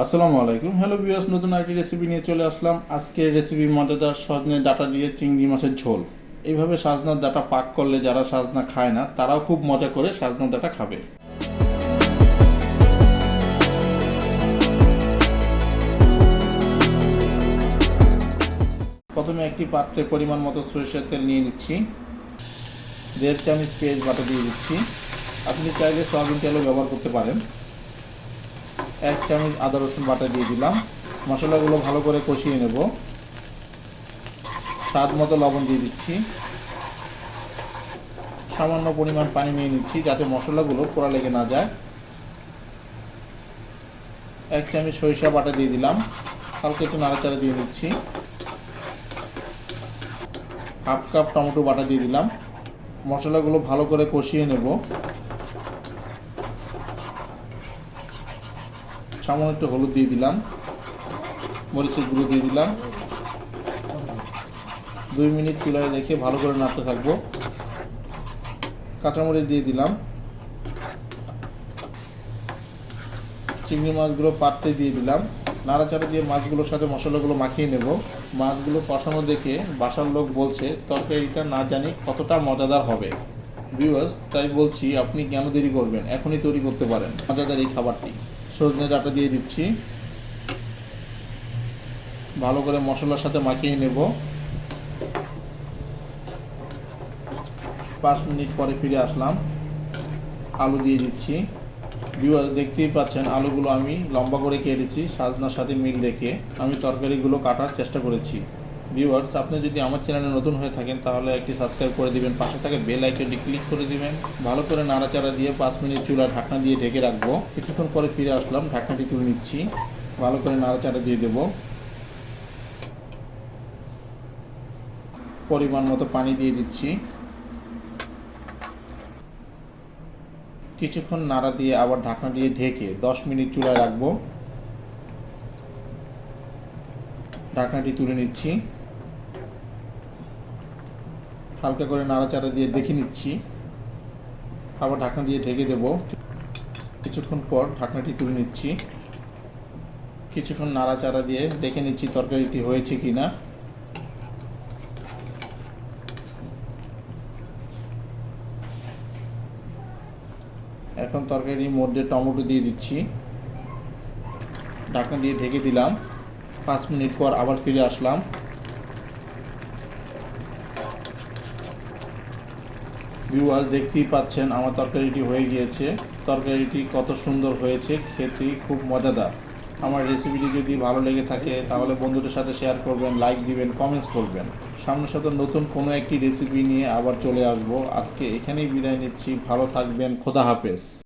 আসসালামু আলাইকুম। Hello viewers নতুন আরেকটি রেসিপি নিয়ে চলে আসলাম। আজকের রেসিপি মজাদার সজনে ডাটা দিয়ে চিংড়ি মাছের ঝোল। এইভাবে সাজনার ডাটা পাক করলে যারা সাজনা খায় না, তারাও খুব মজা করে সাজনার ডাটা খাবে। প্রথমে একটি পাত্রে পরিমাণ মতো সরিষার তেল নিয়ে নিচ্ছি। দেড় চামচ পেঁয়াজ বাটা দিয়ে দিচ্ছি। আপনি চাইলে সয়াবিন তেলও ব্যবহার করতে পারেন। এক চামচ আদা রসুন বাটা দিয়ে দিলাম। মশলাগুলো ভালো করে কষিয়ে নেব। স্বাদ মতো লবণ দিয়ে দিচ্ছি। সামান্য পরিমাণ পানি নিয়ে নিচ্ছি যাতে মশলাগুলো পোড়া লেগে না যায়। এক চামচ সরিষা বাটা দিয়ে দিলাম। হালকা একটু নাড়াচাড়া দিয়ে দিচ্ছি। হাফ কাপ টমেটো বাটা দিয়ে দিলাম। মশলাগুলো ভালো করে কষিয়ে নেব। সামান্য একটু হলুদ দিয়ে দিলাম, মরিচের গুঁড়ো দিয়ে দিলাম। দুই মিনিট চুলায় রেখে ভালো করে নাড়তে থাকব। কাঁচামরিচ দিয়ে দিলাম। চিংড়ি মাছগুলো পাত্রে দিয়ে দিলাম। নাড়াচাড়া দিয়ে মাছগুলোর সাথে মশলাগুলো মাখিয়ে নেব। মাছগুলো কষানো দেখে বাসার লোক বলছে, তরকারিটা না জানি কতটা মজাদার হবে। ভিউয়ার্স, তাই বলছি, আপনি কেন দেরি করবেন? এখনই তৈরি করতে পারেন। মজাদার এই খাবারটি। সজনে ডাটা দিয়ে দিচ্ছি। ভালো করে মশলার সাথে মাখিয়ে নেব। পাঁচ মিনিট পরে ফিরে আসলাম। আলু দিয়ে দিচ্ছি। ভিউয়ার দেখতেই পাচ্ছেন, আলুগুলো আমি লম্বা করে কেটেছি, সাজনার সাথে মিল রেখে আমি তরকারিগুলো কাটার চেষ্টা করেছি। ভিউয়ার্স আপনি যদি আমার চ্যানেলে নতুন হয়ে থাকেন, তাহলে একটি সাবস্ক্রাইব করে দিবেন। পাশে থাকে বেল আইকনটি ক্লিক করে দিবেন। ভালো করে নাড়াচাড়া দিয়ে পাঁচ মিনিট চুলা ঢাকনা দিয়ে ঢেকে রাখব। কিছুক্ষণ পরে ফিরে আসলাম, ঢাকনাটি তুলে নিচ্ছি। ভালো করে নাড়াচাড়া দিয়ে দেব। পরিমাণ মতো পানি দিয়ে দিচ্ছি। কিছুক্ষণ নাড়া দিয়ে আবার ঢাকনা দিয়ে ঢেকে দশ মিনিট চুলায় রাখব। ঢাকনাটি তুলে নিচ্ছি। হালকা করে নাড়াচাড়া দিয়ে দেখে নিচ্ছি। আবার ঢাকনা দিয়ে ঢেকে দেব। কিছুক্ষণ পর ঢাকনাটি তুলে নিচ্ছি। কিছুক্ষণ নাড়াচাড়া দিয়ে দেখে নিচ্ছি তরকারিটি হয়েছে কিনা। এখন তরকারির মধ্যে টমেটো দিয়ে দিচ্ছি। ঢাকনা দিয়ে ঢেকে দিলাম। পাঁচ মিনিট পর আবার ফিরে আসলাম। ভিউয়ার্স দেখতেই পাচ্ছেন, আমার তরকারিটি হয়ে গিয়েছে। তরকারিটি কত সুন্দর হয়েছে, খেতে খুব মজাদার। আমার রেসিপিটি যদি ভালো লেগে থাকে, তাহলে বন্ধুদের সাথে শেয়ার করবেন লাইক দিবেন কমেন্টস করবেন। সামনের সাথে নতুন কোনো একটি রেসিপি নিয়ে আবার চলে আসব। আজকে এখানেই বিদায় নিচ্ছি, ভালো থাকবেন, খোদা হাফেজ।